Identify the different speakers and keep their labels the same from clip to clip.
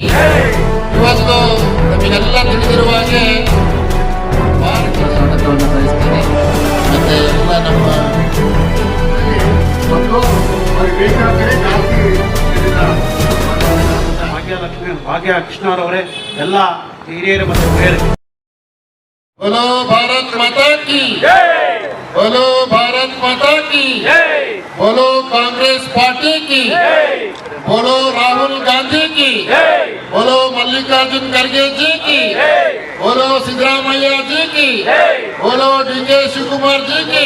Speaker 1: ಇವತ್ತು ನಮಗೆಲ್ಲ ತಿಳಿದಿರುವ ಹಾಗೆ ಭಾರತ ಸ್ವಾಗತವನ್ನು ಬಯಸ್ತೇನೆ ಮತ್ತೆ ಎಲ್ಲ ನಮ್ಮ
Speaker 2: ಮತ್ತು ಅವ್ರಿಗೆ ಬೇಕಾದರೆ ಜಾಸ್ತಿ
Speaker 3: ಭಾಗ್ಯಲಕ್ಷ್ಮಿ ಭಾಗ್ಯ ಕೃಷ್ಣರವರೇ ಎಲ್ಲ ಹಿರಿಯರು ಮತ್ತು ಹಿರಿಯರು
Speaker 1: बोलो भारत माता की बोलो भारत माता की बोलो कांग्रेस पार्टी की बोलो राहुल गांधी की बोलो मल्लिकार्जुन खड़गे जी की बोलो सिद्धरामैया जी की बोलो डी शिवकुमार जी की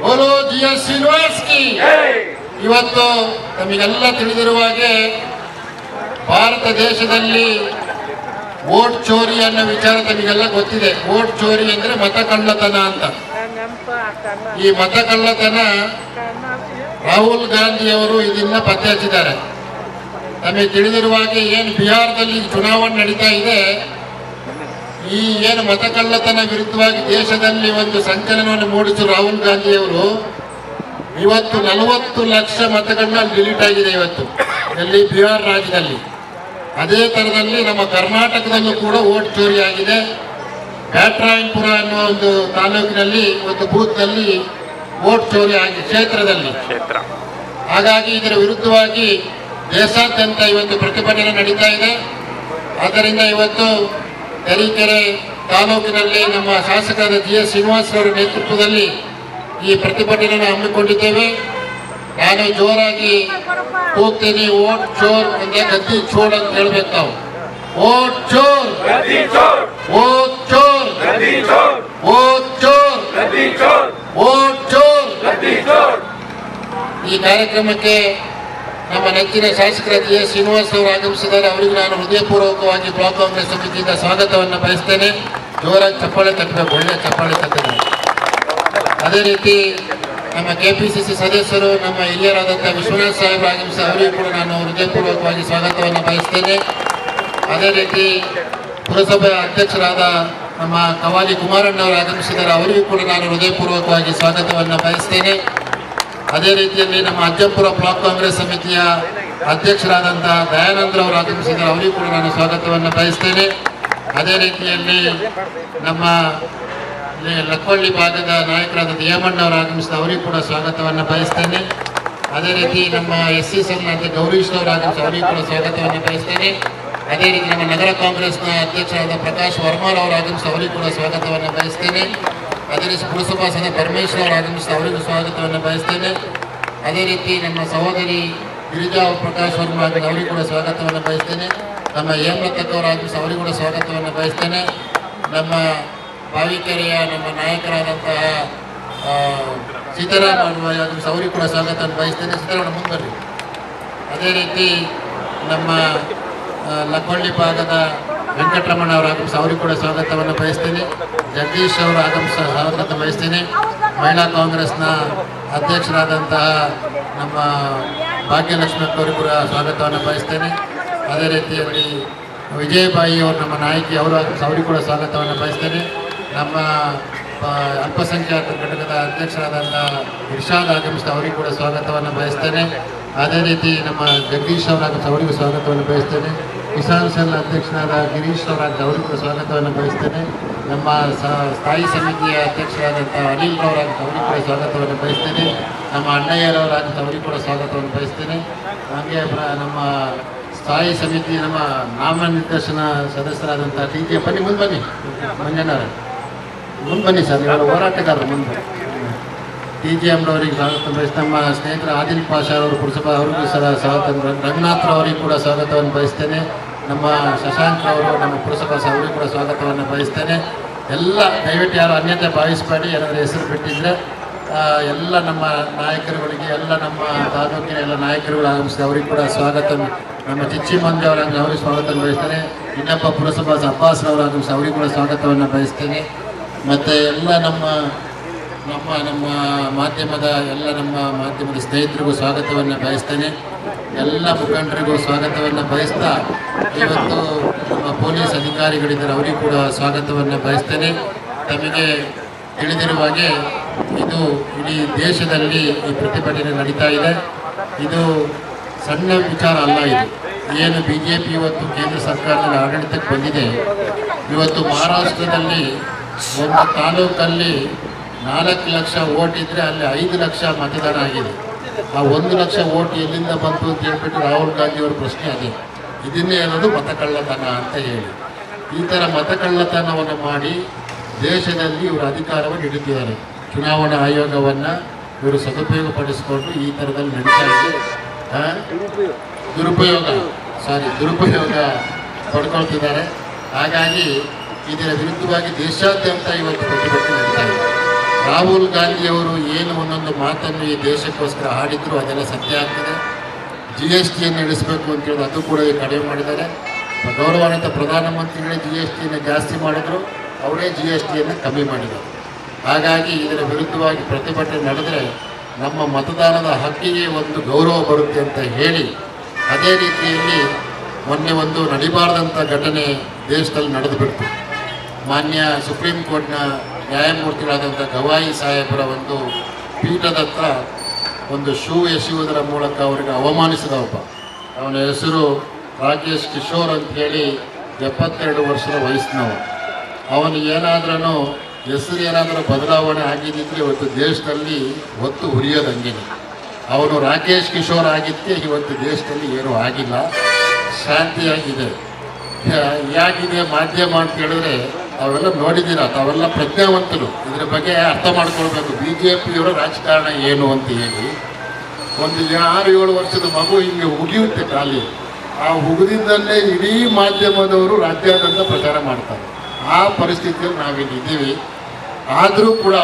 Speaker 1: बोलो ಜಿ ಎಸ್ ಶ್ರೀನಿವಾಸ್ ಕಿ ಇವತ್ತು ನಮಗೆಲ್ಲ ತಿಳಿದಿರುವ ಹಾಗೆ ಭಾರತ ದೇಶದಲ್ಲಿ ವೋಟ್ ಚೋರಿ ಅನ್ನೋ ವಿಚಾರ ತಮಗೆಲ್ಲ ಗೊತ್ತಿದೆ ವೋಟ್ ಚೋರಿ ಅಂದ್ರೆ ಮತ ಕಳ್ಳತನ ಅಂತ ಈ ಮತ ಕಳ್ಳತನ ರಾಹುಲ್ ಗಾಂಧಿ ಅವರು ಇದನ್ನ ಪತ್ತೆ ಹಚ್ಚಿದ್ದಾರೆ. ನಮಗೆ ತಿಳಿದಿರುವ ಹಾಗೆ ಏನು ಬಿಹಾರದಲ್ಲಿ ಚುನಾವಣೆ ನಡೀತಾ ಇದೆ, ಈ ಏನು ಮತಕಳ್ಳತನ ವಿರುದ್ಧವಾಗಿ ದೇಶದಲ್ಲಿ ಒಂದು ಸಂಚಲನವನ್ನು ಮೂಡಿಸಿದ ರಾಹುಲ್ ಗಾಂಧಿ ಅವರು ಇವತ್ತು ನಲವತ್ತು ಲಕ್ಷ ಮತಗಳನ್ನ ಡಿಲೀಟ್ ಆಗಿದೆ ಇವತ್ತು, ಎಲ್ಲಿ ಬಿಹಾರ್ ರಾಜ್ಯದಲ್ಲಿ. ಅದೇ ಥರದಲ್ಲಿ ನಮ್ಮ ಕರ್ನಾಟಕದಲ್ಲೂ ಕೂಡ ಓಟ್ ಚೋರಿ ಆಗಿದೆ. ಬ್ಯಾಟ್ರಾಯನ್ಪುರ ಅನ್ನೋ ಒಂದು ತಾಲೂಕಿನಲ್ಲಿ ಒಂದು ಬೂತ್ನಲ್ಲಿ ವೋಟ್ ಚೋರಿ ಆಗಿ ಕ್ಷೇತ್ರದಲ್ಲಿ. ಹಾಗಾಗಿ ಇದರ ವಿರುದ್ಧವಾಗಿ ದೇಶಾದ್ಯಂತ ಇವತ್ತು ಪ್ರತಿಭಟನೆ ನಡೀತಾ ಇದೆ. ಆದ್ದರಿಂದ ಇವತ್ತು ತರೀಕೆರೆ ತಾಲೂಕಿನಲ್ಲಿ ನಮ್ಮ ಶಾಸಕರಾದ ಜಿ ಎಸ್ ಶ್ರೀನಿವಾಸ್ ಅವರ ನೇತೃತ್ವದಲ್ಲಿ ಈ ಪ್ರತಿಭಟನೆಯನ್ನು ಹಮ್ಮಿಕೊಂಡಿದ್ದೇವೆ. ನಾನು ಜೋರಾಗಿ ಹೋಗ್ತೀನಿ ಓಟ್ ಚೋರ್ ಅಂದ್ರೆ ಗದ್ದಿ ಚೋರ್ ಅಂತ ಹೇಳ್ಬೇಕು ನಾವು. ಓಟ್ ಚೋರ್. ಓಟ್ ಚೋರ್. ಓಟ್ ಚೋರ್. ಓಟ್ ಚೋರ್. ಈ ಕಾರ್ಯಕ್ರಮಕ್ಕೆ ನಮ್ಮ ನೆಚ್ಚಿನ ಶಾಸಕರ ಜಿ ಎಸ್ ಶ್ರೀನಿವಾಸ್ ಅವರು ಆಗಮಿಸಿದ್ದಾರೆ. ಅವರಿಗೆ ನಾನು ಹೃದಯಪೂರ್ವಕವಾಗಿ ಬ್ಲಾಕ್ ಕಾಂಗ್ರೆಸ್ ಸಮಿತಿಯಿಂದ ಸ್ವಾಗತವನ್ನು ಬಯಸ್ತೇನೆ. ಜೋರಾಗಿ ಚಪ್ಪಾಳೆ ತಟ್ಟಬೇಕು, ಒಳ್ಳೆ ಚಪ್ಪಾಳೆ ತಟ್ಟಿದ್ದಾರೆ ಅದೇ ರೀತಿ ನಮ್ಮ ಕೆ ಪಿ ಸಿ ಸಿ ಸದಸ್ಯರು, ನಮ್ಮ ಹಿರಿಯರಾದಂಥ ವಿಶ್ವನಾಥ್ ಸಾಹೇಬ್ ಆಗಮಿಸಿ ಅವರಿಗೂ ಕೂಡ ನಾನು ಹೃದಯಪೂರ್ವಕವಾಗಿ ಸ್ವಾಗತವನ್ನು ಬಯಸ್ತೇನೆ. ಅದೇ ರೀತಿ ಪುರಸಭೆ ಅಧ್ಯಕ್ಷರಾದ ನಮ್ಮ ಕವಾಲಿ ಕುಮಾರಣ್ಣವರು ಆಗಮಿಸಿದ್ದಾರೆ ಅವರಿಗೂ ಕೂಡ ನಾನು ಹೃದಯಪೂರ್ವಕವಾಗಿ ಸ್ವಾಗತವನ್ನು ಬಯಸ್ತೇನೆ. ಅದೇ ರೀತಿಯಲ್ಲಿ ನಮ್ಮ ಅಜ್ಜಂಪುರ ಬ್ಲಾಕ್ ಕಾಂಗ್ರೆಸ್ ಸಮಿತಿಯ ಅಧ್ಯಕ್ಷರಾದಂತಹ ದಯಾನಂದ್ರ ಅವರು ಆಗಮಿಸಿದ್ದಾರೆ ಅವರಿಗೂ ಕೂಡ ನಾನು ಸ್ವಾಗತವನ್ನು ಬಯಸ್ತೇನೆ. ಅದೇ ರೀತಿಯಲ್ಲಿ ನಮ್ಮ ಇಲ್ಲಿ ಲಕ್ವಳ್ಳಿ ಭಾಗದ ನಾಯಕರಾದ ದೇವಣ್ಣ ಅವರು ಆಗಮಿಸಿದ ಅವರಿಗೂ ಕೂಡ ಸ್ವಾಗತವನ್ನು ಬಯಸ್ತೇನೆ. ಅದೇ ರೀತಿ ನಮ್ಮ ಎಸ್ ಸಿ ಗೌರೀಶ್ ಅವರು ಆಗಮಿಸಿ ಅವರಿಗೂ ಕೂಡ ಸ್ವಾಗತವನ್ನು ಬಯಸ್ತೇನೆ. ಅದೇ ರೀತಿ ನಮ್ಮ ನಗರ ಕಾಂಗ್ರೆಸ್ನ ಅಧ್ಯಕ್ಷರಾದ ಪ್ರಕಾಶ್ ವರ್ಮಾಲ್ ಅವರು ಆಗಮಿಸಿ ಅವರಿಗೂ ಕೂಡ ಸ್ವಾಗತವನ್ನು ಬಯಸ್ತೇನೆ. ಅದೇ ರೀತಿ ಪುರಸಭಾ ಸದಸ್ಯ ಪರಮೇಶ್ವರ್ ಅವರು ಆಗಮಿಸಿ ಅವರಿಗೂ ಸ್ವಾಗತವನ್ನು ಬಯಸ್ತೇನೆ. ಅದೇ ರೀತಿ ನಮ್ಮ ಸಹೋದರಿ ಗಿರಿಜಾ ಪ್ರಕಾಶ್ ವರ್ಮಾ ಆಗಲಿ ಅವರಿಗೂ ಕೂಡ ಸ್ವಾಗತವನ್ನು ಬಯಸ್ತೇನೆ. ನಮ್ಮ ಹೇಮಲತಕ್ಕ ಅವರು ಆಗಮಿಸಿ ಅವರಿಗೂ ಕೂಡ ಸ್ವಾಗತವನ್ನು ಬಯಸ್ತೇನೆ. ನಮ್ಮ ಬಾವಿಕೆರೆಯ ನಮ್ಮ ನಾಯಕರಾದಂತಹ ಸೀತಾರಾಮ ಅವರು ಆಗಮಿಸಿ ಅವರಿಗೂ ಕೂಡ ಸ್ವಾಗತವನ್ನು ಬಯಸ್ತೇನೆ. ಸೀತಾರಾಮ ಮುಂದೆ ಅದೇ ರೀತಿ ನಮ್ಮ ಲಕ್ಕೊಳ್ಳಿ ಭಾಗದ ವೆಂಕಟರಮಣ ಅವರು ಆಗಮಿಸಿ ಅವರಿಗೂ ಕೂಡ ಸ್ವಾಗತವನ್ನು ಬಯಸ್ತೇನೆ. ಜಗದೀಶ್ ಅವರು ಆಗಮಿಸ ಸ್ವಾಗತ ಬಯಸ್ತೇನೆ. ಮಹಿಳಾ ಕಾಂಗ್ರೆಸ್ನ ಅಧ್ಯಕ್ಷರಾದಂತಹ ನಮ್ಮ ಭಾಗ್ಯಲಕ್ಷ್ಮಿ ಅವರಿಗೂ ಕೂಡ ಸ್ವಾಗತವನ್ನು ಬಯಸ್ತೇನೆ. ಅದೇ ರೀತಿಯಲ್ಲಿ ವಿಜಯಬಾಯಿ ಅವರು ನಮ್ಮ ನಾಯಕಿ ಅವರು ಆಗಮಿಸಿ ಅವರಿಗೂ ಕೂಡ ಸ್ವಾಗತವನ್ನು ಬಯಸ್ತೇನೆ. ನಮ್ಮ ಅಲ್ಪಸಂಖ್ಯಾತ ಘಟಕದ ಅಧ್ಯಕ್ಷರಾದಂಥ ಇರ್ಷಾದ್ ಆಗಮಿಸಿದ ಅವರಿಗೂ ಕೂಡ ಸ್ವಾಗತವನ್ನು ಬಯಸ್ತೇನೆ. ಅದೇ ರೀತಿ ನಮ್ಮ ಜಗದೀಶ್ ಅವರ ಅವರಿಗೂ ಸ್ವಾಗತವನ್ನು ಬಯಸ್ತೇನೆ. ಕಿಸಾನ್ ಸೆಲ್ ಅಧ್ಯಕ್ಷರಾದ ಗಿರೀಶ್ ಅವರ ಗೌರವ ಸ್ವಾಗತವನ್ನು ಬಯಸ್ತೇನೆ. ನಮ್ಮ ಸ್ಥಾಯಿ ಸಮಿತಿಯ ಅಧ್ಯಕ್ಷರಾದಂಥ ಅನಿಲ್ ಅವರ ಗೌರಿ ಕೂಡ ಸ್ವಾಗತವನ್ನು ಬಯಸ್ತೇನೆ. ನಮ್ಮ ಅಣ್ಣಯ್ಯರವರ ಅವರಿಗೆ ಕೂಡ ಸ್ವಾಗತವನ್ನು ಬಯಸ್ತೇನೆ. ಹಾಗೆ ನಮ್ಮ ಸ್ಥಾಯಿ ಸಮಿತಿ ನಮ್ಮ ನಾಮನಿರ್ದೇಶನ ಸದಸ್ಯರಾದಂಥ ಟಿ ಜೆ ಬನ್ನಿ ಮುಂದೆ ಬನ್ನಿ. ಮಂಜಣ್ಣವರೇ ಮುಂದೆ ಬನ್ನಿ ಸರ್, ಇವರು ಹೋರಾಟಗಾರರು, ಮುಂದೆ ಟಿ ಜಿ ಅವರಿಗೆ ಸ್ವಾಗತ ಬಯಸಿ ನಮ್ಮ ಸ್ನೇಹಿತರು, ಆದಿಲ್ ಪಾಷಾ ಅವರು ಪುರಸಭಾ ಅವರಿಗೂ ಸಹ ಸ್ವಾಗತ ರಂಗನಾಥ್ ಅವರಿಗೂ ಕೂಡ ಸ್ವಾಗತವನ್ನು ಬಯಸ್ತೇನೆ. ನಮ್ಮ ಶಶಾಂಕ್ ಅವರು ನಮ್ಮ ಪುರಸಭಾ ಅವರಿಗೂ ಕೂಡ ಸ್ವಾಗತವನ್ನು ಬಯಸ್ತೇನೆ. ಎಲ್ಲ ದಯವಿಟ್ಟು ಯಾರು ಅನ್ಯತೆ ಭಾವಿಸಬೇಡಿ ಏನಾದರೂ ಹೆಸರು ಬಿಟ್ಟಿದ್ರೆ ಎಲ್ಲ ನಮ್ಮ ನಾಯಕರುಗಳಿಗೆ, ಎಲ್ಲ ನಮ್ಮ ತಾಲೂಕಿನ ಎಲ್ಲ ನಾಯಕರುಗಳು ಅವರಿಗೂ ಕೂಡ ಸ್ವಾಗತ ನಮ್ಮ ಚಿಚ್ಚಿ ಮಂದಿ ಅವರ ಅವರಿಗೆ ಸ್ವಾಗತವನ್ನು ಬಯಸ್ತೇನೆ. ಇನ್ನಪ್ಪ ಪುರಸಭಾ ಅಬ್ಬಾಸ್ ಅವರು ಆಗಮಿಸಿ ಅವರಿಗೂ ಕೂಡ ಸ್ವಾಗತವನ್ನು ಬಯಸ್ತೇನೆ. ಮತ್ತು ಎಲ್ಲ ನಮ್ಮ ನಮ್ಮ ನಮ್ಮ ಮಾಧ್ಯಮದ ಎಲ್ಲ ನಮ್ಮ ಮಾಧ್ಯಮದ ಸ್ನೇಹಿತರಿಗೂ ಸ್ವಾಗತವನ್ನು ಬಯಸ್ತೇನೆ. ಎಲ್ಲ ಮುಖಂಡರಿಗೂ ಸ್ವಾಗತವನ್ನು ಬಯಸ್ತಾ ಇವತ್ತು ನಮ್ಮ ಪೊಲೀಸ್ ಅಧಿಕಾರಿಗಳಿದ್ದಾರೆ, ಅವರಿಗೂ ಕೂಡ ಸ್ವಾಗತವನ್ನು ಬಯಸ್ತೇನೆ. ತಮಗೆ ತಿಳಿದಿರುವ ಹಾಗೆ ಇದು ಇಡೀ ದೇಶದಲ್ಲಿ ಈ ಪ್ರತಿಭಟನೆ ನಡೀತಾ ಇದೆ. ಇದು ಸಣ್ಣ ವಿಚಾರ ಅಲ್ಲ ಇದು. ಏನು ಬಿ ಜೆ ಪಿ ಇವತ್ತು ಕೇಂದ್ರ ಸರ್ಕಾರದಲ್ಲಿ ಆಡಳಿತಕ್ಕೆ ಬಂದಿದೆ. ಇವತ್ತು ಮಹಾರಾಷ್ಟ್ರದಲ್ಲಿ ಒಂದು ತಾಲೂಕಲ್ಲಿ ನಾಲ್ಕು ಲಕ್ಷ ಓಟ್ ಇದ್ದರೆ ಅಲ್ಲಿ ಐದು ಲಕ್ಷ ಮತದಾನ ಆಗಿದೆ. ಆ ಒಂದು ಲಕ್ಷ ಓಟ್ ಎಲ್ಲಿಂದ ಬಂತು ಅಂತ ಹೇಳ್ಬಿಟ್ಟು ರಾಹುಲ್ ಗಾಂಧಿ ಅವರ ಪ್ರಶ್ನೆ ಅದೇ. ಇದನ್ನೇ ಅನ್ನೋದು ಮತಕಳ್ಳತನ ಅಂತ ಹೇಳಿ. ಈ ಥರ ಮತಕಳ್ಳತನವನ್ನು ಮಾಡಿ ದೇಶದಲ್ಲಿ ಇವರು ಅಧಿಕಾರವನ್ನು ಹಿಡಿದಿದ್ದಾರೆ. ಚುನಾವಣಾ ಆಯೋಗವನ್ನು ಇವರು ಸದುಪಯೋಗ ಪಡಿಸಿಕೊಂಡು ಈ ಥರದಲ್ಲಿ ನಡೀತಾ ಇದೆ? ದುರುಪಯೋಗ. ಸಾರಿ ದುರುಪಯೋಗ ಪಡ್ಕೊಳ್ತಿದ್ದಾರೆ. ಹಾಗಾಗಿ ಇದರ ವಿರುದ್ಧವಾಗಿ ದೇಶಾದ್ಯಂತ ಇವತ್ತು ಪ್ರತಿಭಟನೆ ನಡೀತಾ ಇದೆ. ರಾಹುಲ್ ಗಾಂಧಿಯವರು ಏನು ಒಂದೊಂದು ಮಾತನ್ನು ಈ ದೇಶಕ್ಕೋಸ್ಕರ ಆಡಿದ್ರು ಅದೆಲ್ಲ ಸತ್ಯ ಆಗ್ತದೆ. ಜಿ ಎಸ್ ಟಿಯನ್ನು ಇಳಿಸಬೇಕು ಅಂತ ಹೇಳಿ ಅದು ಕೂಡ ಈಗ ಕಡಿಮೆ ಮಾಡಿದ್ದಾರೆ. ಗೌರವಾನ್ವಿತ ಪ್ರಧಾನಮಂತ್ರಿಗಳೇ ಜಿ ಎಸ್ ಟಿಯನ್ನು ಜಾಸ್ತಿ ಮಾಡಿದ್ರು, ಅವರೇ ಜಿ ಎಸ್ ಟಿಯನ್ನು ಕಮ್ಮಿ ಮಾಡಿದರು ಹಾಗಾಗಿ ಇದರ ವಿರುದ್ಧವಾಗಿ ಪ್ರತಿಭಟನೆ ನಡೆದರೆ ನಮ್ಮ ಮತದಾನದ ಹಕ್ಕಿಗೆ ಒಂದು ಗೌರವ ಬರುತ್ತೆ ಅಂತ ಹೇಳಿ, ಅದೇ ರೀತಿಯಲ್ಲಿ ಮೊನ್ನೆ ಒಂದು ನಡಿಬಾರ್ದಂಥ ಘಟನೆ ದೇಶದಲ್ಲಿ ನಡೆದುಬಿಡ್ತು ಮಾನ್ಯ ಸುಪ್ರೀಂ ಕೋರ್ಟ್ನ ನ್ಯಾಯಮೂರ್ತಿಗಳಾದಂಥ ಗವಾಯಿ ಸಾಹೇಬರ ಒಂದು ಪೀಠದತ್ತ ಒಂದು ಶೂ ಎಸೆಯುವುದರ ಮೂಲಕ ಅವರಿಗೆ ಅವಮಾನಿಸಿದ ಒಬ್ಬ. ಅವನ ಹೆಸರು ರಾಕೇಶ್ ಕಿಶೋರ್ ಅಂತ ಹೇಳಿ ಎಪ್ಪತ್ತೆರಡು ವರ್ಷದ ವಯಸ್ಸಿನವ ಅವನು ಏನಾದ್ರೂ ಹೆಸರು ಏನಾದರೂ ಬದಲಾವಣೆ ಆಗಿದ್ದಿದ್ರೆ ಇವತ್ತು ದೇಶದಲ್ಲಿ ಒತ್ತು ಹುರಿಯೋದಂಗಿಲ್ಲ ಅವನು ರಾಕೇಶ್ ಕಿಶೋರ್ ಆಗಿದ್ದೇ ಇವತ್ತು ದೇಶದಲ್ಲಿ ಏನೂ ಆಗಿಲ್ಲ. ಶಾಂತಿಯಾಗಿದೆ. ಯಾಕಿದೆ ಮಾಧ್ಯಮ ಅಂತ ಹೇಳಿದ್ರೆ ತಾವೆಲ್ಲ ನೋಡಿದ್ದೀರಾ, ತಾವೆಲ್ಲ ಪ್ರಜ್ಞಾವಂತರು. ಇದ್ರ ಬಗ್ಗೆ ಅರ್ಥ ಮಾಡ್ಕೊಳ್ಬೇಕು. ಬಿ ಜೆ ಪಿಯವರ ರಾಜಕಾರಣ ಏನು ಅಂತ ಹೇಳಿ. ಒಂದು ಆರು, ಏಳು ವರ್ಷದ ಮಗು ಹಿಂಗೆ ಉಗಿಯುತ್ತೆ ಖಾಲಿ ಆ ಉಗಿದಿದ್ದಲ್ಲೇ ಇಡೀ ಮಾಧ್ಯಮದವರು ರಾಜ್ಯಾದ್ಯಂತ ಪ್ರಚಾರ ಮಾಡ್ತಾರೆ. ಆ ಪರಿಸ್ಥಿತಿಯಲ್ಲಿ ನಾವೇನು ಇದ್ದೀವಿ. ಆದರೂ ಕೂಡ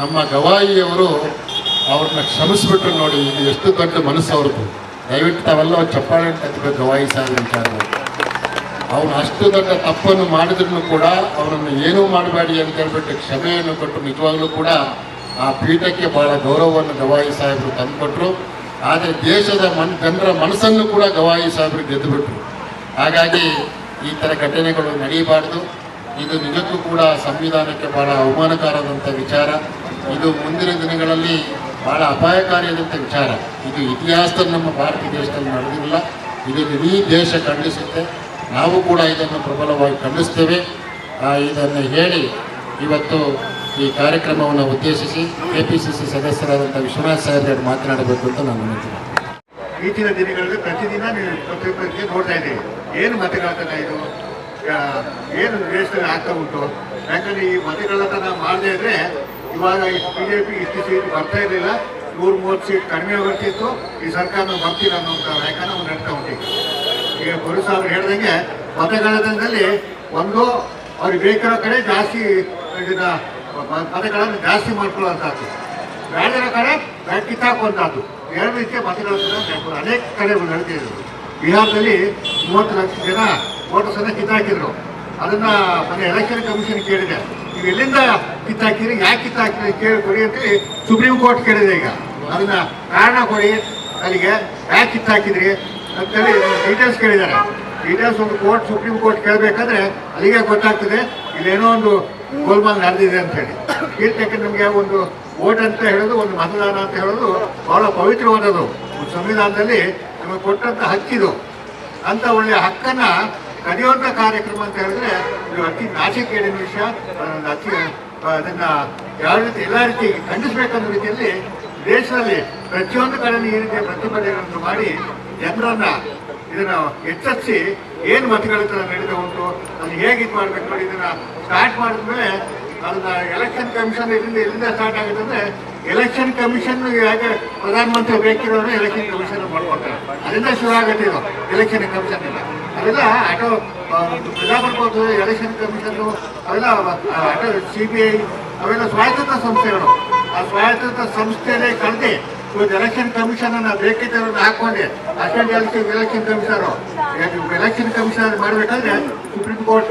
Speaker 1: ನಮ್ಮ ಗವಾಯಿಯವರು ಅವ್ರನ್ನ ಕ್ಷಮಿಸ್ಬಿಟ್ರು ನೋಡಿ, ಇದು ಎಷ್ಟು ದೊಡ್ಡ ಮನಸ್ಸು ಅವ್ರದ್ದು ದಯವಿಟ್ಟು ತಾವೆಲ್ಲ ಚಪ್ಪಾಳೆ ಕತ್ತಬೇಕು ಗವಾಯಿ ಸಾಧನೆ ವಿಚಾರದಲ್ಲಿ. ಅವನು ಅಷ್ಟು ದೊಡ್ಡ ತಪ್ಪನ್ನು ಮಾಡಿದ್ರು ಕೂಡ ಅವನನ್ನು ಏನೂ ಮಾಡಬೇಡಿ ಅಂತ ಹೇಳ್ಬಿಟ್ಟು ಕ್ಷಮೆಯನ್ನು ಕೊಟ್ಟು ನಿಜವಾಗ್ಲೂ ಕೂಡ ಆ ಪೀಠಕ್ಕೆ ಬಹಳ ಗೌರವವನ್ನು ಗವಾಯಿ ಸಾಹೇಬರು ತಂದುಕೊಟ್ರು. ಆದರೆ ದೇಶದ ಮನ್, ಜನರ ಮನಸ್ಸನ್ನು ಕೂಡ ಗವಾಯಿ ಸಾಹೇಬರು ಗೆದ್ದುಬಿಟ್ರು ಹಾಗಾಗಿ ಈ ಥರ ಘಟನೆಗಳು ನಡೆಯಬಾರ್ದು ಇದು ನಿಜಕ್ಕೂ ಕೂಡ ಸಂವಿಧಾನಕ್ಕೆ ಬಹಳ ಅವಮಾನಕಾರದಂಥ ವಿಚಾರ. ಇದು ಮುಂದಿನ ದಿನಗಳಲ್ಲಿ ಬಹಳ ಅಪಾಯಕಾರಿಯಾದಂಥ ವಿಚಾರ. ಇದು ಇತಿಹಾಸದಲ್ಲಿ ನಮ್ಮ ಭಾರತ ದೇಶದಲ್ಲಿ ನಡೆದಿಲ್ಲ. ಇದು ಇಡೀ ದೇಶ ಖಂಡಿಸುತ್ತೆ. ನಾವು ಕೂಡ ಇದನ್ನು ಪ್ರಬಲವಾಗಿ ಖಂಡಿಸ್ತೇವೆ. ಇದನ್ನು ಹೇಳಿ ಇವತ್ತು ಈ ಕಾರ್ಯಕ್ರಮವನ್ನು ಉದ್ದೇಶಿಸಿ ಕೆ ಪಿ ಸಿ ಸಿ ಸದಸ್ಯರಾದಂಥ ವಿಶ್ವನಾಥ್ ಮಾತನಾಡಬೇಕು ಅಂತ ನಾನು ನೋಡ್ತೀನಿ.
Speaker 2: ಈಚಿನ ದಿನಗಳಲ್ಲಿ ಪ್ರತಿದಿನ ನೀವು ಪತ್ರಿಕೆ ನೋಡ್ತಾ ಇದ್ದೀವಿ ಏನು ಮತಗಳತನ ಇದು? ಏನು ದೇಶದಲ್ಲಿ ಆಗ್ತಾ ಉಂಟು? ಯಾಕಂದರೆ ಈ ಮತಗಳತನ ಮಾಡದೇ ಇದ್ರೆ ಇವಾಗ ಬಿ ಜೆ ಪಿ ಇಷ್ಟು ಸೀಟ್ ಬರ್ತಾ ಇರಲಿಲ್ಲ. ನೂರು ಮೂವತ್ತು ಸೀಟ್ ಕಡಿಮೆ ಬರ್ತಿತ್ತು ಈ ಸರ್ಕಾರ ಬರ್ತೀರ ಅನ್ನೋಂಥ ಒಂದು ನಡ್ತಾ ಉಂಟು ಈಗ. ಗುರು ಅವರು ಹೇಳ್ದಂಗೆ ಮತಗಳದಲ್ಲಿ ಒಂದು ಅವ್ರಿಗೆ ಬೇಕಿರೋ ಕಡೆ ಜಾಸ್ತಿ ಇದನ್ನ ಮತಗಳನ್ನು ಜಾಸ್ತಿ ಮಾಡ್ಕೊಳ್ಳುವಂಥದ್ದು. ಬೇಡಿರೋ ಕಡೆ ಬ್ಯಾಟ್ ಕಿತ್ತಾಕುವಂಥದ್ದು ಎರಡು ರೀತಿಯ ಮತಗಳನ್ನು ಅನೇಕ ಕಡೆ ನಡೆದಿದ್ರು ಬಿಹಾರದಲ್ಲಿ ಮೂವತ್ತು ಲಕ್ಷ ಜನ ವೋಟರ್ಸನ್ನ ಕಿತ್ತಾಕಿದ್ರು. ಅದನ್ನ ಮೊನ್ನೆ ಎಲೆಕ್ಷನ್ ಕಮಿಷನ್ ಕೇಳಿದೆ. ನೀವು ಎಲ್ಲಿಂದ ಕಿತ್ತಾಕಿದ್ರಿ ಯಾಕೆ ಕಿತ್ತಾಕಿದ್ರಿ ಕೇಳಿ ಕೊಡಿ ಅಂತೇಳಿ ಸುಪ್ರೀಂ ಕೋರ್ಟ್ ಕೇಳಿದೆ ಈಗ. ಅದನ್ನ ಕಾರಣ ಕೊಡಿ. ಅಲ್ಲಿಗೆ ಯಾಕೆ ಕಿತ್ತಾಕಿದ್ರಿ? ಅಂತೇಳಿ ಡೀಟೇಲ್ಸ್ ಕೇಳಿದ್ದಾರೆ. ಡೀಟೇಲ್ಸ್ ಒಂದು ಕೋರ್ಟ್ ಸುಪ್ರೀಂ ಕೋರ್ಟ್ ಕೇಳಬೇಕಾದ್ರೆ ಅಲ್ಲಿಗೆ ಗೊತ್ತಾಗ್ತದೆ, ಇಲ್ಲೇನೋ ಒಂದು ಗೋಲ್ಮಾಲ್ ನಡೆದಿದೆ ಅಂತ ಹೇಳಿ. ಇರ್ತಕ್ಕ ನಮಗೆ ಒಂದು ವೋಟ್ ಅಂತ ಹೇಳೋದು, ಒಂದು ಮತದಾನ ಅಂತ ಹೇಳೋದು ಬಹಳ ಪವಿತ್ರವಾದದ್ದು. ಒಂದು ಸಂವಿಧಾನದಲ್ಲಿ ನಮಗೆ ಕೊಟ್ಟಂತ ಹಕ್ಕಿದು. ಅಂತ ಒಳ್ಳೆಯ ಹಕ್ಕನ್ನ ಕದಿಯುವಂತ ಕಾರ್ಯಕ್ರಮ ಅಂತ ಹೇಳಿದ್ರೆ ಇದು ಅತಿ ಕೇಳಿದ ವಿಷಯ ಅತಿ, ಅದನ್ನ ಯಾವ ರೀತಿ, ಎಲ್ಲ ರೀತಿ ಖಂಡಿಸಬೇಕನ್ನೋ ರೀತಿಯಲ್ಲಿ ದೇಶದಲ್ಲಿ ಪ್ರತಿಯೊಂದು ಕಡೆಯಲ್ಲಿ ಈ ರೀತಿಯ ಪ್ರತಿಭಟನೆಗಳನ್ನು ಮಾಡಿ ಜನರನ್ನ ಇದನ್ನ ಎಚ್ಚರಿಸಿ ಏನು ಮತಗಳಿತರ ನಡೀತಾ ಉಂಟು, ಅದು ಹೇಗೆ ಇದು ಮಾಡ್ಬೇಕು ನೋಡಿ, ಇದನ್ನ ಸ್ಟಾರ್ಟ್ ಮಾಡಿದ್ಮೇಲೆ ಅದನ್ನ ಎಲೆಕ್ಷನ್ ಕಮಿಷನ್ ಇಲ್ಲಿಂದ ಎಲ್ಲಿಂದ ಸ್ಟಾರ್ಟ್ ಆಗುತ್ತೆ ಅಂದ್ರೆ ಎಲೆಕ್ಷನ್ ಕಮಿಷನ್ ಯಾಕೆ ಪ್ರಧಾನಮಂತ್ರಿ ಬೇಕಿರೋರು ಎಲೆಕ್ಷನ್ ಕಮಿಷನ್ ಮಾಡ್ಕೊಳ್ತಾರೆ ಅದರಿಂದ ಶುರು ಆಗುತ್ತೆ ಇದು ಎಲೆಕ್ಷನ್ ಕಮಿಷನ್ ಇಲ್ಲ ಅದೆಲ್ಲ ಆಟೋ ಪ್ರಜಾಪ್ರಭುತ್ವ ಎಲೆಕ್ಷನ್ ಕಮಿಷನ್ ಅವೆಲ್ಲ ಆಟೋ ಸಿ ಬಿ ಐ ಅವೆಲ್ಲ ಸ್ವಾಯತ್ತ ಸಂಸ್ಥೆಗಳು. ಆ ಸ್ವಾಯತ್ತ ಸಂಸ್ಥೆನೇ ಕಳೆದು ಇವತ್ತು ಎಲೆಕ್ಷನ್ ಕಮಿಷನ್ ಬೇಕಿದ್ದವ್ರನ್ನ ಹಾಕೊಂಡೆ attend election commissioner election commissioner ಮಾಡಬೇಕಾದ್ರೆ ಸುಪ್ರೀಂ ಕೋರ್ಟ್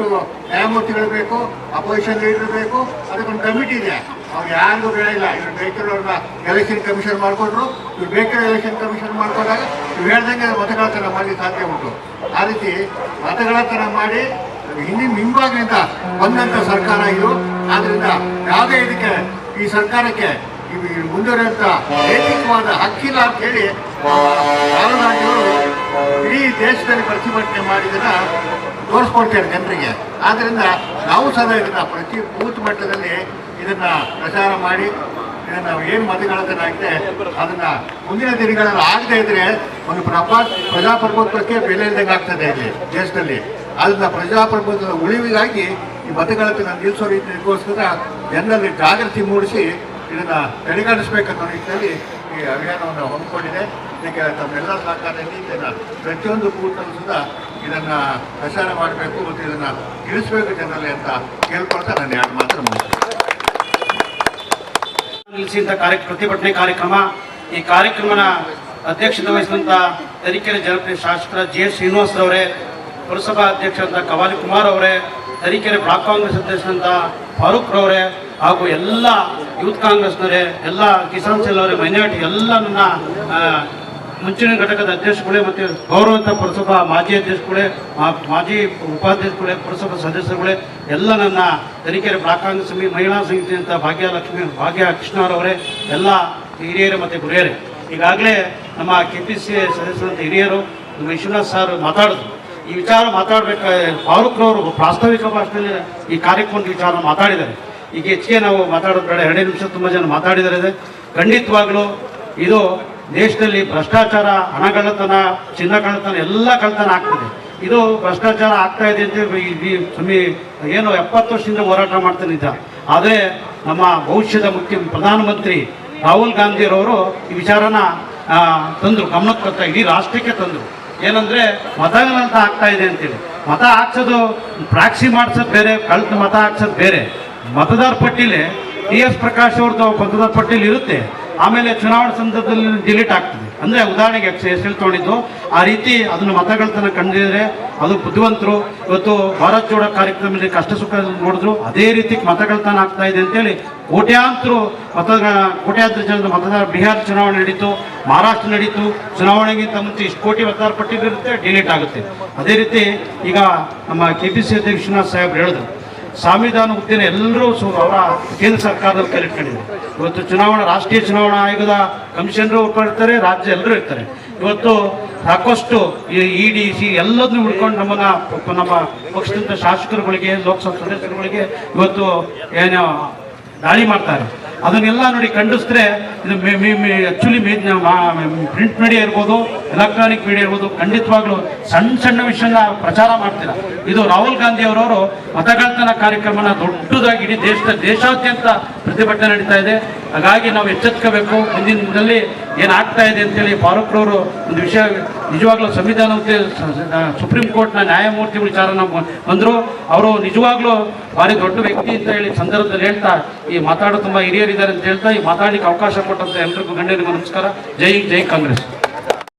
Speaker 2: ನ್ಯಾಯಮೂರ್ತಿಗಳು ಬೇಕು ಅಪೋಸಿಷನ್ ಲೀಡರ್ ಬೇಕು, ಅದಕ್ಕೊಂದು ಕಮಿಟಿ ಇದೆ. ಅವ್ರು ಯಾರಿಗೂ ಹೇಳಿಲ್ಲ ಇವ್ರು ಬೇಕಿರೋರ್ನ ಎಲೆಕ್ಷನ್ ಕಮಿಷನ್ ಮಾಡಿಕೊಂಡ್ರು. ಇವ್ರು ಬೇಕಿರೋ ಎಲೆಕ್ಷನ್ ಕಮಿಷನ್ ಮಾಡ್ಕೊಂಡಾಗ ಇವ್ರು ಹೇಳ್ದಂಗೆ ಮತಗಳತನ ಮಾಡಿ ಸಾಧ್ಯ ಉಂಟು. ಆ ರೀತಿ ಮತಗಳತನ ಮಾಡಿ ಹಿಂದಿನ ಹಿಂಭಾಗದಿಂದ ಬಂದಂಥ ಸರ್ಕಾರ ಇದು. ಆದ್ದರಿಂದ ಯಾವುದೇ ಇದಕ್ಕೆ ಈ ಸರ್ಕಾರಕ್ಕೆ ಇವು ಮುಂದುವರಿಯುವಂತ ನೈತಿಕವಾದ ಹಕ್ಕಿಲ್ಲ ಅಂತ ಹೇಳಿ ರಾಹುಲ್ ಗಾಂಧಿಯವರು ಇಡೀ ದೇಶದಲ್ಲಿ ಪ್ರತಿಭಟನೆ ಮಾಡಿದನ್ನ ತೋರಿಸ್ಕೊಡ್ತಾರೆ ಜನರಿಗೆ. ಆದ್ದರಿಂದ ನಾವು ಸಹ ಇದನ್ನ ಪ್ರತಿ ಬೂತ್ ಮಟ್ಟದಲ್ಲಿ ಇದನ್ನ ಪ್ರಚಾರ ಮಾಡಿ, ಇದನ್ನ ಏನು ಮತಗಳಾಗಿದೆ ಅದನ್ನ ಮುಂದಿನ ದಿನಗಳಲ್ಲಿ ಆಗದೆ ಇದ್ರೆ ಒಂದು ಪ್ರಭಾ ಪ್ರಜಾಪ್ರಭುತ್ವಕ್ಕೆ ಬೆಲೆ ಇಲ್ದಂಗೆ ಆಗ್ತದೆ ಇಲ್ಲಿ ದೇಶದಲ್ಲಿ. ಅದನ್ನ ಪ್ರಜಾಪ್ರಭುತ್ವದ ಉಳಿವಿಗಾಗಿ ಈ ಮತಗಳನ್ನ ನಿಲ್ಲಿಸೋ ರೀತಿಗೋಸ್ಕರ ಜನರಲ್ಲಿ ಜಾಗೃತಿ ಮೂಡಿಸಿ ಇದನ್ನ ಕಡೆಗಣಿಸಬೇಕನ್ನೋ ನಿಟ್ಟಿನಲ್ಲಿ ಈ ಅಭಿಯಾನವನ್ನು ಹಮ್ಮಿಕೊಂಡಿದೆ. ಇದಕ್ಕೆ ತಮ್ಮೆಲ್ಲ ಸಹಕಾರದಲ್ಲಿ ಇದನ್ನು ಪ್ರತಿಯೊಂದು ಬೂತ್ನಲ್ಲೂ ಸುಧಾ ಇದನ್ನು ಪ್ರಚಾರ ಮಾಡಬೇಕು ಮತ್ತು ಇದನ್ನು ತಿಳಿಸಬೇಕು ಜನರಲ್ಲಿ ಅಂತ ಕೇಳ್ಕೊಳ್ತಾ ನಾನು ಎರಡು ಮಾತ್ರ
Speaker 3: ನಿಲ್ಲಿಸಿದ ಕಾರ್ಯ ಪ್ರತಿಭಟನೆ ಕಾರ್ಯಕ್ರಮ. ಈ ಕಾರ್ಯಕ್ರಮನ ಅಧ್ಯಕ್ಷತೆ ವಹಿಸಿದಂಥ ತರೀಕೆರೆ ಜನಪ್ರಿಯ ಶಾಸಕರ ಜೆ ಶ್ರೀನಿವಾಸ್ ಅವರೇ ಪುರಸಭಾ ಅಧ್ಯಕ್ಷರಂತ ಕವಾಲಿ ಕುಮಾರ್ ಅವರೇ, ತರೀಕೆರೆ ಬ್ಲಾಕ್ ಕಾಂಗ್ರೆಸ್ ಅಧ್ಯಕ್ಷರಂತ ಫಾರೂಕ್ ರವರೇ ಹಾಗೂ ಎಲ್ಲ ಯೂತ್ ಕಾಂಗ್ರೆಸ್ನವರೇ, ಎಲ್ಲ ಕಿಸಾನ್ ಸೆಲ್ ಅವರೇ, ಮೈನಾರಿಟಿ, ಎಲ್ಲ ನನ್ನ ಮುಂಚಿನ ಘಟಕದ ಅಧ್ಯಕ್ಷಗಳೇ ಮತ್ತು ಗೌರವಂತ ಪುರಸಭಾ ಮಾಜಿ ಅಧ್ಯಕ್ಷಗಳೇ ಮಾಜಿ ಉಪಾಧ್ಯಕ್ಷಗಳೇ ಪುರಸಭಾ ಸದಸ್ಯರುಗಳೇ, ಎಲ್ಲ ನನ್ನ ತರೀಕೆರೆ ಬ್ಲಾಕ್ ಸಮಿತಿ, ಮಹಿಳಾ ಸಮಿತಿ ಅಂತ ಭಾಗ್ಯಲಕ್ಷ್ಮಿ, ಭಾಗ್ಯ ಕೃಷ್ಣರವರೇ ಎಲ್ಲ ಹಿರಿಯರು ಮತ್ತು ಗುರಿಯರೇ. ಈಗಾಗಲೇ ನಮ್ಮ ಕೆ ಪಿ ಸಿ ಸದಸ್ಯರಂತ ಹಿರಿಯರು ವಿಶ್ವನಾಥ್ ಸರ್ ಮಾತಾಡಿದ್ರು. ಈ ವಿಚಾರ ಮಾತಾಡಬೇಕಾದ್ರೆ ಫಾರೂಕ್ರವರು ಪ್ರಾಸ್ತಾವಿಕ ಭಾಷೆಯಲ್ಲಿ ಈ ಕಾರ್ಯಕ್ರಮದ ವಿಚಾರ ಮಾತಾಡಿದ್ದಾರೆ. ಈಗ ಹೆಚ್ಚಿಗೆ ನಾವು ಮಾತಾಡೋದು ಬೇಡ. ಎರಡೇ ನಿಮಿಷ ತುಂಬ ಜನ ಮಾತಾಡಿದರೆ. ಖಂಡಿತವಾಗ್ಲೂ ಇದು ದೇಶದಲ್ಲಿ ಭ್ರಷ್ಟಾಚಾರ ಹಣಗಳತನ ಚಿನ್ನ ಕಳ್ಳತನ ಎಲ್ಲ ಕಳ್ಳತನ ಆಗ್ತದೆ. ಇದು ಭ್ರಷ್ಟಾಚಾರ ಆಗ್ತಾ ಇದೆ ಅಂತ ಸಮಿ ಏನು ಎಪ್ಪತ್ತು ವರ್ಷದಿಂದ ಹೋರಾಟ ಮಾಡ್ತಾನೆ ಇದ್ದ. ಆದರೆ ನಮ್ಮ ಭವಿಷ್ಯದ ಮುಖ್ಯ ಪ್ರಧಾನಮಂತ್ರಿ ರಾಹುಲ್ ಗಾಂಧಿಯವರು ಈ ವಿಚಾರನ ತಂದರು, ಗಮನಕ್ಕೆ ತಂತ ಇಡೀ ರಾಷ್ಟ್ರಕ್ಕೆ ತಂದರು. ಏನಂದ್ರೆ ಮತಗಳಂತ ಆಗ್ತಾ ಇದೆ ಅಂತೇಳಿ. ಮತ ಹಾಕ್ಸೋದು ಪ್ರಾಕ್ಸಿ ಮಾಡ್ಸೋದು ಬೇರೆ, ಕಳ್ತ ಮತ ಹಾಕ್ಸೋದು ಬೇರೆ. ಮತದಾರ ಪಟ್ಟಿಲಿ ಟಿ ಎಸ್ ಪ್ರಕಾಶ್ ಅವ್ರದ್ದು ಮತದಾರ ಪಟ್ಟಿಲಿ ಇರುತ್ತೆ. ಆಮೇಲೆ ಚುನಾವಣಾ ಸಂದರ್ಭದಲ್ಲಿ ಡಿಲೀಟ್ ಆಗ್ತದೆ. ಅಂದ್ರೆ ಉದಾಹರಣೆಗೆ ಹೆಸರು ತೊಗೊಂಡಿದ್ದು, ಆ ರೀತಿ ಅದನ್ನು ಮತಗಳತನ ಕಂಡಿದ್ರೆ ಅದು ಬುದ್ಧಿವಂತರು. ಇವತ್ತು ಭಾರತ್ ಜೋಡೋ ಕಾರ್ಯಕ್ರಮದಲ್ಲಿ ಕಷ್ಟ ಸುಖ ನೋಡಿದ್ರು, ಅದೇ ರೀತಿ ಮತಗಳತನ ಆಗ್ತಾ ಇದೆ ಅಂತೇಳಿ ಕೋಟ್ಯಾಂತರ ಮತ ಕೋಟ್ಯಾಂತರ ಜನದ ಮತದಾರ ಬಿಹಾರ ಚುನಾವಣೆ ನಡೀತು, ಮಹಾರಾಷ್ಟ್ರ ನಡೀತು. ಚುನಾವಣೆಗಿಂತ ಮುಂಚೆ ಇಷ್ಟು ಕೋಟಿ ಮತದಾರ ಪಟ್ಟಿಲಿರುತ್ತೆ ಡಿಲೀಟ್ ಆಗುತ್ತೆ. ಅದೇ ರೀತಿ ಈಗ ನಮ್ಮ ಕೆ ಪಿ ಸಿ ಅಧ್ಯಕ್ಷ ವಿಶ್ವನಾಥ್ ಸಾಹೇಬ್ರು ಹೇಳಿದ್ರು ಸಂವಿಧಾನ ಹುದ್ದೆನ ಎಲ್ಲರೂ ಅವರ ಕೇಂದ್ರ ಸರ್ಕಾರದಲ್ಲಿ ಕರೆಕ್ಕೊಂಡಿದ್ದಾರೆ ಇವತ್ತು ಚುನಾವಣಾ, ರಾಷ್ಟ್ರೀಯ ಚುನಾವಣಾ ಆಯೋಗದ ಕಮಿಷನರು ಇರ್ತಾರೆ ರಾಜ್ಯ ಎಲ್ಲರೂ ಇರ್ತಾರೆ. ಇವತ್ತು ಸಾಕಷ್ಟು ಇ ಡಿ ಸಿ ಎಲ್ಲದನ್ನು ಉಳ್ಕೊಂಡು ನಮ್ಮನ್ನ ನಮ್ಮ ಪಕ್ಷದಿಂದ ಶಾಸಕರುಗಳಿಗೆ, ಲೋಕಸಭಾ ಸದಸ್ಯರುಗಳಿಗೆ ಇವತ್ತು ಏನು ದಾಳಿ ಮಾಡ್ತಾರೆ. ಅದನ್ನೆಲ್ಲ ನೋಡಿ ಖಂಡಿಸಿದ್ರೆ ಇದು ಆಕ್ಚುಲಿ ಪ್ರಿಂಟ್ ಮೀಡಿಯಾ ಇರ್ಬೋದು ಎಲೆಕ್ಟ್ರಾನಿಕ್ ಮೀಡಿಯಾ ಇರ್ಬೋದು, ಖಂಡಿತವಾಗ್ಲೂ ಸಣ್ಣ ಸಣ್ಣ ವಿಷಯನ ಪ್ರಚಾರ ಮಾಡ್ತಿಲ್ಲ. ಇದು ರಾಹುಲ್ ಗಾಂಧಿ ಅವರವರು ಮತಗಳ್ತನ ಕಾರ್ಯಕ್ರಮನ ದೊಡ್ಡದಾಗಿ ಇಡೀ ದೇಶದ ದೇಶಾದ್ಯಂತ ಪ್ರತಿಭಟನೆ ನಡೀತಾ ಇದೆ. ಹಾಗಾಗಿ ನಾವು ಎಚ್ಚೆತ್ಕೋಬೇಕು. ಮುಂದಿನ ದಿನದಲ್ಲಿ ಏನಾಗ್ತಾ ಇದೆ ಅಂತೇಳಿ ರವರು ಒಂದು ವಿಷಯ ನಿಜವಾಗ್ಲೂ ಸಂವಿಧಾನ ಸುಪ್ರೀಂ ಕೋರ್ಟ್ನ ನ್ಯಾಯಮೂರ್ತಿ ವಿಚಾರನ ಬಂದರು. ಅವರು ನಿಜವಾಗ್ಲೂ ಭಾರಿ ದೊಡ್ಡ ವ್ಯಕ್ತಿ ಅಂತ ಹೇಳಿ ಸಂದರ್ಭದಲ್ಲಿ ಹೇಳ್ತಾ, ಈ ಮಾತಾಡೋ ತುಂಬ ಹಿರಿಯರಿದ್ದಾರೆ ಅಂತ ಹೇಳ್ತಾ, ಈ ಮಾತಾಡಲಿಕ್ಕೆ ಅವಕಾಶ ಕೊಟ್ಟಂತ ಎಲ್ರಿಗೂ ಗಣ್ಯರಿಗೂ ನಮಸ್ಕಾರ. ಜೈ ಜೈ ಕಾಂಗ್ರೆಸ್.